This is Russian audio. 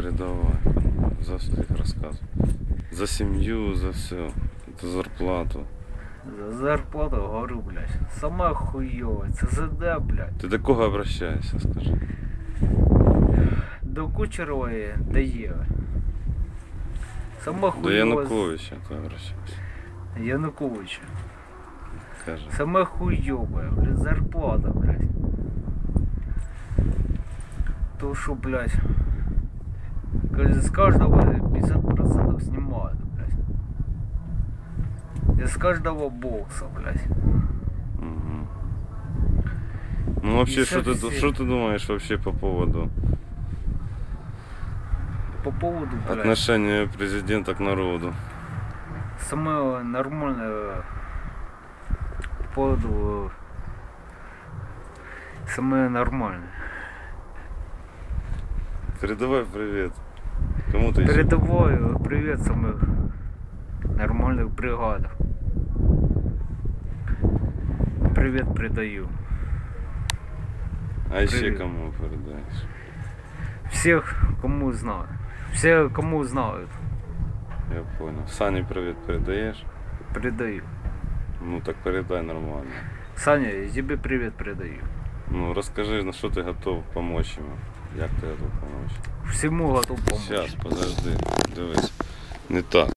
Передавай. За всіх розказуй. За сім'ю, за все. За зарплату. За зарплату говорю, блядь. Сама хуйова, це ЗД, блядь. Ти до кого обращаєшся, скажи? До Кучерової дає. Сама До хуйова. Януковича ти обращаєшся. Януковича. Каже. Сама хуйовая, блядь, зарплата, блядь. То, что, блядь, кажется, с каждого 50% снимают, блядь. Из каждого бокса, блядь. Угу. Ну вообще, что ты, что ты думаешь вообще по поводу По поводу, блядь, отношения президента к народу? самое нормальное по поводу самое нормальное. Передавай привет. Кому ты еще? Передаваю привет самых нормальных бригадах. Привет передаю. А еще кому передаешь? Всех, кому знаю. Все, кому знают, Я понял. Сане привет передаешь? передаю. Ну так передай нормально. Саня, тебе привет передаю. Ну расскажи, на что ты готов помочь ему. Як ти готов помочь? Всему готов помочь. Сейчас, подожди, дивись. Не так.